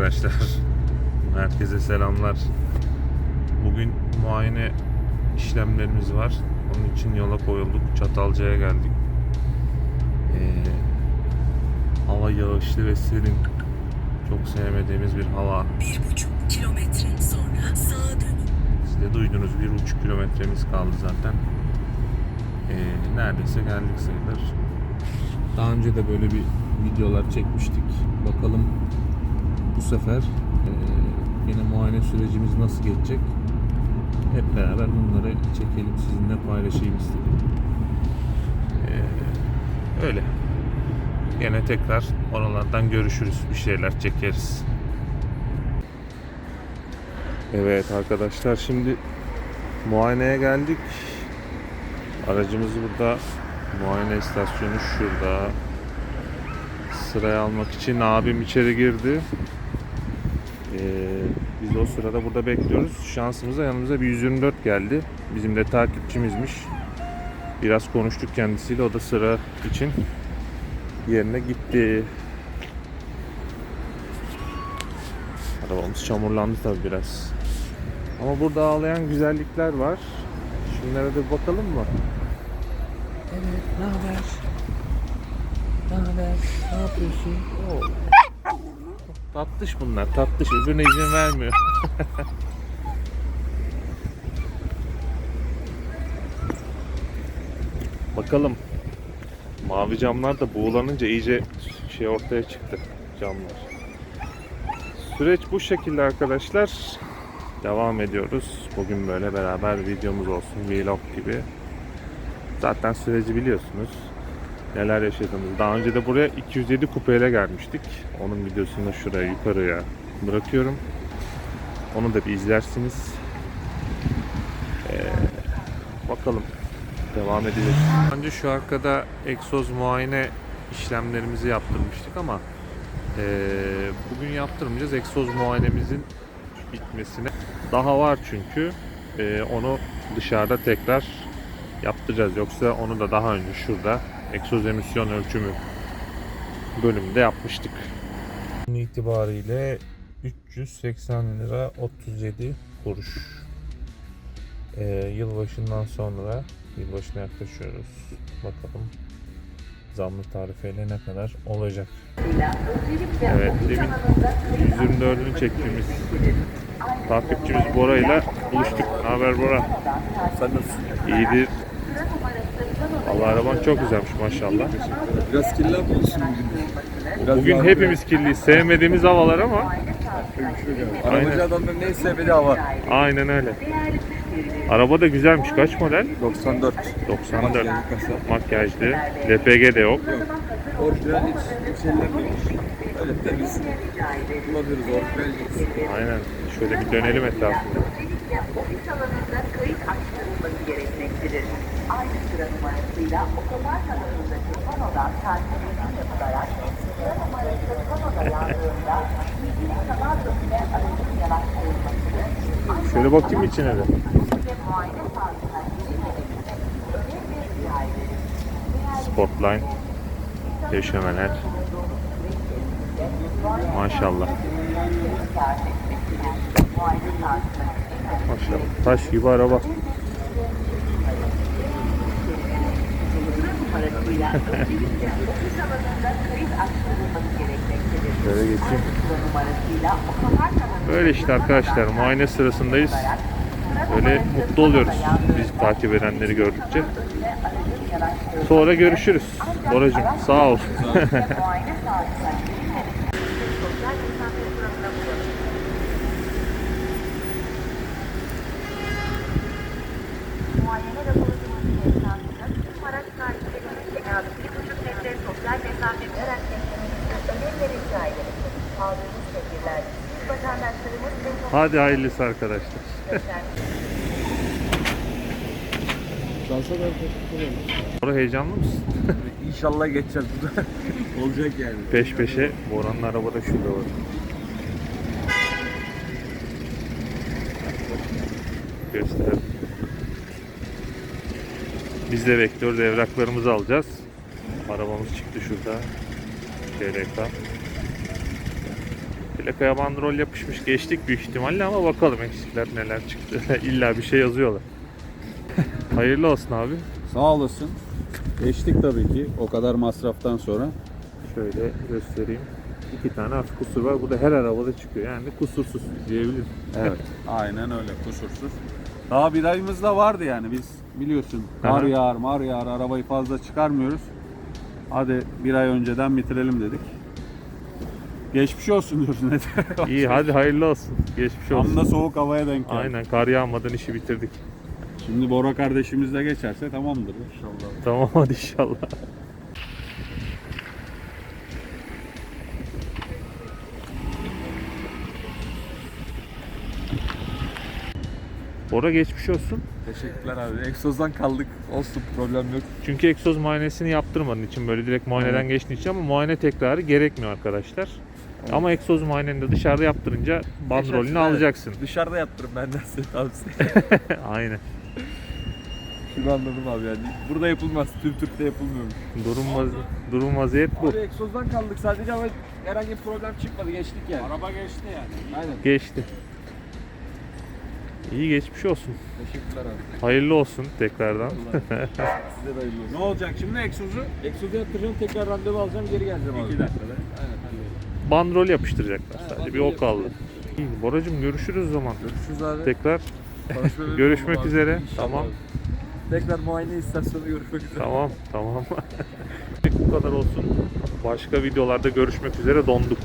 arkadaşlar. Herkese selamlar. Bugün muayene işlemlerimiz var. Onun için yola koyulduk. Çatalca'ya geldik. Ee, hava yağışlı ve serin. Çok sevmediğimiz bir hava. Bir buçuk kilometre sonra sağa dönün. Siz de duydunuz bir buçuk kilometremiz kaldı zaten. Ee, neredeyse geldik sayılır. Daha önce de böyle bir videolar çekmiştik. Bakalım bu sefer yine muayene sürecimiz nasıl geçecek? Hep beraber bunları çekelim sizinle paylaşayım istedim. Öyle. Yine tekrar oralardan görüşürüz. Bir şeyler çekeriz. Evet arkadaşlar şimdi muayeneye geldik. Aracımız burada. Muayene istasyonu şurada. Sıraya almak için abim içeri girdi. Ee, biz de o sırada burada bekliyoruz. Şansımıza yanımıza bir 124 geldi. Bizim de takipçimizmiş. Biraz konuştuk kendisiyle. O da sıra için yerine gitti. Arabamız çamurlandı tabi biraz. Ama burada ağlayan güzellikler var. Şunlara da bakalım mı? Evet, ne haber? Ne haber? Ne yapıyorsun? Oo. Tatlış bunlar, tatlış. Öbürüne izin vermiyor. Bakalım. Mavi camlar da buğulanınca iyice şey ortaya çıktı camlar. Süreç bu şekilde arkadaşlar. Devam ediyoruz. Bugün böyle beraber videomuz olsun. Vlog gibi. Zaten süreci biliyorsunuz neler yaşadığımız. Daha önce de buraya 207 kupeyle gelmiştik. Onun videosunu şuraya yukarıya bırakıyorum. Onu da bir izlersiniz. Ee, bakalım devam edeceğiz. Önce şu arkada egzoz muayene işlemlerimizi yaptırmıştık ama ee, bugün yaptırmayacağız. Egzoz muayenemizin bitmesine daha var çünkü Ee, onu dışarıda tekrar yaptıracağız. Yoksa onu da daha önce şurada egzoz emisyon ölçümü bölümünde yapmıştık. itibariyle 380 lira 37 kuruş. Ee, yılbaşından sonra yılbaşına yaklaşıyoruz. Bakalım zamlı tarifeyle ne kadar olacak. Evet, demin 124'ünü çektiğimiz takipçimiz Bora ile buluştuk. Ne haber Bora? Sen nasılsın? İyidir. Allah araban çok güzelmiş maşallah. Biraz kirli yapıyorsun bugün. Biraz Bugün hepimiz kirliyiz. Sevmediğimiz havalar ama. Aynen. Arabacı adamların en sevmediği hava. aynen öyle. Araba da güzelmiş. Kaç model? 94. 94. Makyajlı kasa. Makyajlı. LPG de yok. Yok. Orijinal hiç bir şeyler yok. Öyle temiz. Kullanıyoruz orijinal hiç. Aynen. Şöyle bir dönelim etrafında. ofis alanında kayıt açtırılması gerekmektedir. Aynı sıra numarasıyla otoban tarafındaki panodan takibini yapılarak sıra numarası panoda yandığında ilgili kanal yönüne aracın yanaştırılmasını Şöyle bakayım içine de. Spotline. Döşemeler. Maşallah. Maşallah. Taş gibi araba. Numarasıyla öncelikle ofis alanında kayıt açtırılması gerekmektedir. Şöyle geçeyim. Numarasıyla Böyle işte arkadaşlar muayene sırasındayız. Böyle mutlu oluyoruz biz takip edenleri gördükçe. Sonra görüşürüz. Boracığım sağ ol. Hadi hayırlısı arkadaşlar. Şansa da teşekkür Bora heyecanlı mısın? İnşallah geçeceğiz. Olacak yani. Peş peşe Boran'ın arabada şurada var. Gösterelim. Biz de bekliyoruz. Evraklarımızı alacağız. Arabamız çıktı şurada. GLK. Plakaya bandrol yapışmış. Geçtik büyük ihtimalle ama bakalım eksikler neler çıktı. İlla bir şey yazıyorlar. Hayırlı olsun abi. Sağ olasın. Geçtik tabii ki o kadar masraftan sonra. Şöyle göstereyim. İki tane hafif kusur var. Bu da her arabada çıkıyor. Yani kusursuz diyebilirim. Evet. Aynen öyle kusursuz. Daha bir ayımız da vardı yani biz biliyorsun kar Aha. yağar mar yağar arabayı fazla çıkarmıyoruz. Hadi bir ay önceden bitirelim dedik. Geçmiş olsun diyoruz ne. İyi hadi hayırlı olsun. Geçmiş olsun. Tam da soğuk havaya denk geldi. Aynen kar yağmadan işi bitirdik. Şimdi Bora kardeşimiz de geçerse tamamdır inşallah. Tamam hadi inşallah. Bora geçmiş olsun. Teşekkürler abi. Egzozdan kaldık. Olsun problem yok. Çünkü egzoz muayenesini yaptırmadığın için böyle direkt muayeneden geçtiğin için ama muayene tekrarı gerekmiyor arkadaşlar. Ama egzoz muayeneni de dışarıda yaptırınca bandrolünü Evet. alacaksın. Dışarıda yaptırım benden size tavsiye. Aynen. Şunu anladım abi yani. Burada yapılmaz. Tüm Türk'te yapılmıyormuş. Durum, vaz- durum vaziyet bu. Abi egzozdan kaldık sadece ama herhangi bir problem çıkmadı. Geçtik yani. Araba geçti yani. Aynen. Geçti. İyi geçmiş olsun. Teşekkürler abi. Hayırlı olsun tekrardan. Size de hayırlı olsun. Ne olacak şimdi egzozu? Egzozu yaptıracağım tekrar randevu alacağım geri geleceğim abi. İki dakikada. Bandrol yapıştıracaklar sadece. Bir bandrol o kaldı. İyi, Boracım görüşürüz o zaman. Görüşürüz abi. Tekrar Konuşma görüşmek abi. üzere. İnşallah Tamam. abi. Tekrar muayene istasyonu görüşmek üzere. tamam tamam. Bu kadar olsun. Başka videolarda görüşmek üzere donduk.